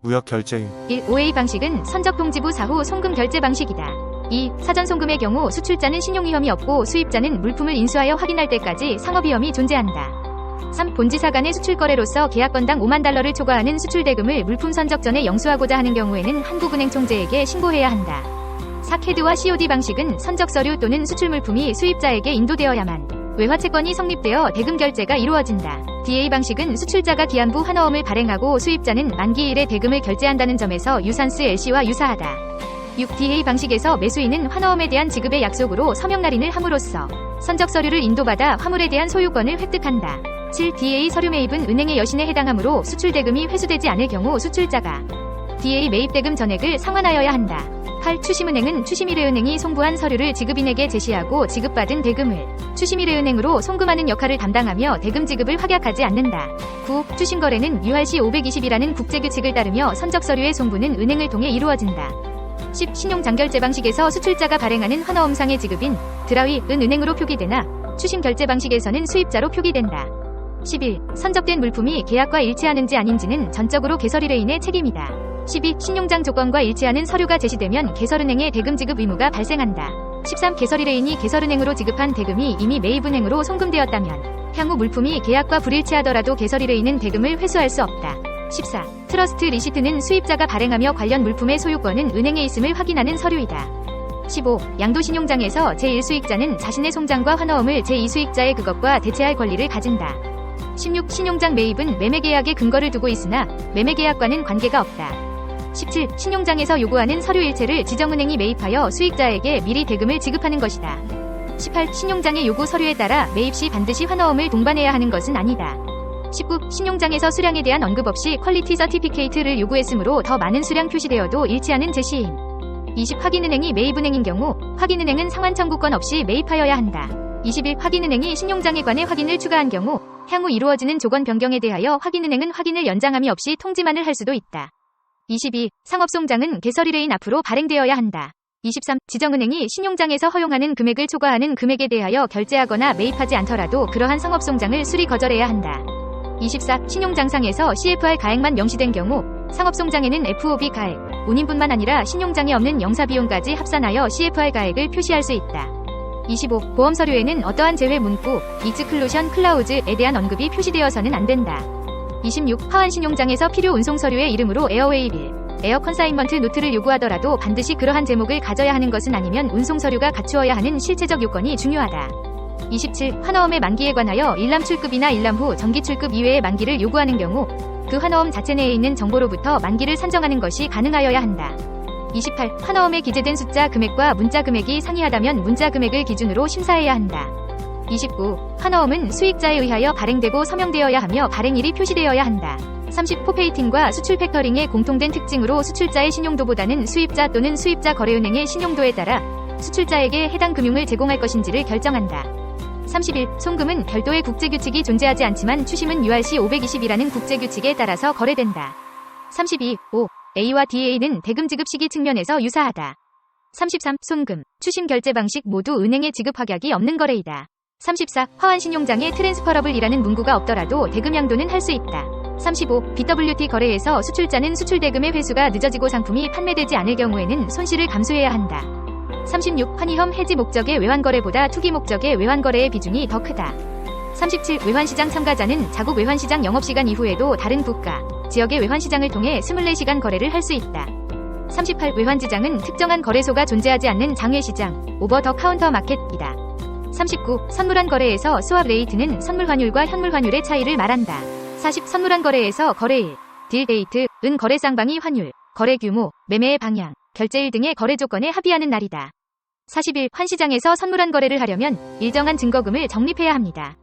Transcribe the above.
무역 결제인 1. OA 방식은 선적통지부 사후 송금 결제 방식이다. 2. 사전 송금의 경우 수출자는 신용 위험이 없고 수입자는 물품을 인수하여 확인할 때까지 상업 위험이 존재한다. 3. 본지사 간의 수출 거래로서 계약건당 5만 달러를 초과하는 수출 대금을 물품 선적 전에 영수하고자 하는 경우에는 한국은행 총재에게 신고해야 한다. 4. 캐드와 COD 방식은 선적 서류 또는 수출 물품이 수입자에게 인도되어야만 외화채권이 성립되어 대금 결제가 이루어진다. DA 방식은 수출자가 기한부 환어음을 발행하고 수입자는 만기일에 대금을 결제한다는 점에서 유산스 LC와 유사하다. 6. DA 방식에서 매수인은 환어음에 대한 지급의 약속으로 서명 날인을 함으로써 선적 서류를 인도받아 화물에 대한 소유권을 획득한다. 7. DA 서류 매입은 은행의 여신에 해당하므로 수출 대금이 회수되지 않을 경우 수출자가 DA 매입 대금 전액을 상환하여야 한다. 8. 추심은행은 추심일회은행이 송부한 서류를 지급인에게 제시하고 지급받은 대금을 추심일회은행으로 송금하는 역할을 담당하며 대금 지급을 확약하지 않는다. 9. 추심거래는 유할시 520이라는 국제규칙을 따르며 선적 서류의 송부는 은행을 통해 이루어진다. 10. 신용장결제 방식에서 수출자가 발행하는 환어음상의 지급인 드라위, 은 은행으로 표기되나 추심 결제 방식에서는 수입자로 표기된다. 11. 선적된 물품이 계약과 일치하는지 아닌지는 전적으로 개설일회인의 책임이다. 12. 신용장 조건과 일치하는 서류가 제시되면 개설은행의 대금 지급 의무가 발생한다. 13. 개설일회인이 개설은행으로 지급한 대금이 이미 매입은행으로 송금되었다면 향후 물품이 계약과 불일치하더라도 개설일회인은 대금을 회수할 수 없다. 14. 트러스트 리시트는 수입자가 발행하며 관련 물품의 소유권은 은행에 있음을 확인하는 서류이다. 15. 양도신용장에서 제1수익자는 자신의 송장과 환어음을 제2수익자의 그것과 대체할 권리를 가진다. 16. 신용장 매입은 매매계약에 근거를 두고 있으나 매매계약과는 관계가 없다. 17. 신용장에서 요구하는 서류 일체를 지정은행이 매입하여 수익자에게 미리 대금을 지급하는 것이다. 18. 신용장의 요구 서류에 따라 매입 시 반드시 환어음을 동반해야 하는 것은 아니다. 19. 신용장에서 수량에 대한 언급 없이 퀄리티 서티피케이트를 요구했으므로 더 많은 수량 표시되어도 일치하는 제시임. 20. 확인은행이 매입은행인 경우 확인은행은 상환 청구권 없이 매입하여야 한다. 21. 확인은행이 신용장에 관해 확인을 추가한 경우 향후 이루어지는 조건 변경에 대하여 확인은행은 확인을 연장함이 없이 통지만을 할 수도 있다. 22. 상업송장은 개설일회인 앞으로 발행되어야 한다. 23. 지정은행이 신용장에서 허용하는 금액을 초과하는 금액에 대하여 결제하거나 매입하지 않더라도 그러한 상업송장을 수리 거절해야 한다. 24. 신용장상에서 CFR 가액만 명시된 경우 상업송장에는 FOB 가액, 운임뿐만 아니라 신용장에 없는 영사비용까지 합산하여 CFR 가액을 표시할 수 있다. 25. 보험 서류에는 어떠한 제외 문구, 익스클루션 클라우즈에 대한 언급이 표시되어서는 안 된다. 26. 하환 신용장에서 필요 운송 서류의 이름으로 에어웨이 빌, 에어 컨사인먼트 노트를 요구하더라도 반드시 그러한 제목을 가져야 하는 것은 아니면 운송 서류가 갖추어야 하는 실체적 요건이 중요하다. 27. 환어음의 만기에 관하여 일람 출급이나 일람 후 정기 출급 이외의 만기를 요구하는 경우 그 환어음 자체 내에 있는 정보로부터 만기를 산정하는 것이 가능하여야 한다. 28. 환어음에 기재된 숫자 금액과 문자 금액이 상이하다면 문자 금액을 기준으로 심사해야 한다. 29. 환어음은 수익자에 의하여 발행되고 서명되어야 하며 발행일이 표시되어야 한다. 30. 포페이팅과 수출 팩터링의 공통된 특징으로 수출자의 신용도보다는 수입자 또는 수입자 거래은행의 신용도에 따라 수출자에게 해당 금융을 제공할 것인지를 결정한다. 31. 송금은 별도의 국제규칙이 존재하지 않지만 추심은 URC 520이라는 국제규칙에 따라서 거래된다. 32. 5. A와 DA는 대금 지급 시기 측면에서 유사하다. 33. 송금, 추심 결제 방식 모두 은행의 지급 확약이 없는 거래이다. 34. 화환 신용장에 트랜스퍼러블이라는 문구가 없더라도 대금 양도는 할 수 있다. 35. BWT 거래에서 수출자는 수출 대금의 회수가 늦어지고 상품이 판매되지 않을 경우에는 손실을 감수해야 한다. 36. 환위험 해지 목적의 외환거래보다 투기 목적의 외환거래의 비중이 더 크다. 37. 외환시장 참가자는 자국 외환시장 영업시간 이후에도 다른 국가, 지역의 외환시장을 통해 24시간 거래를 할 수 있다. 38. 외환지장은 특정한 거래소가 존재하지 않는 장외시장, 오버 더 카운터 마켓이다. 39. 선물한 거래에서 수합 레이트는 선물 환율과 현물 환율의 차이를 말한다. 40. 선물한 거래에서 거래일, 딜 데이트, 은 거래 쌍방이 환율, 거래 규모, 매매의 방향, 결제일 등의 거래 조건에 합의하는 날이다. 41. 환시장에서 선물한 거래를 하려면 일정한 증거금을 적립해야 합니다.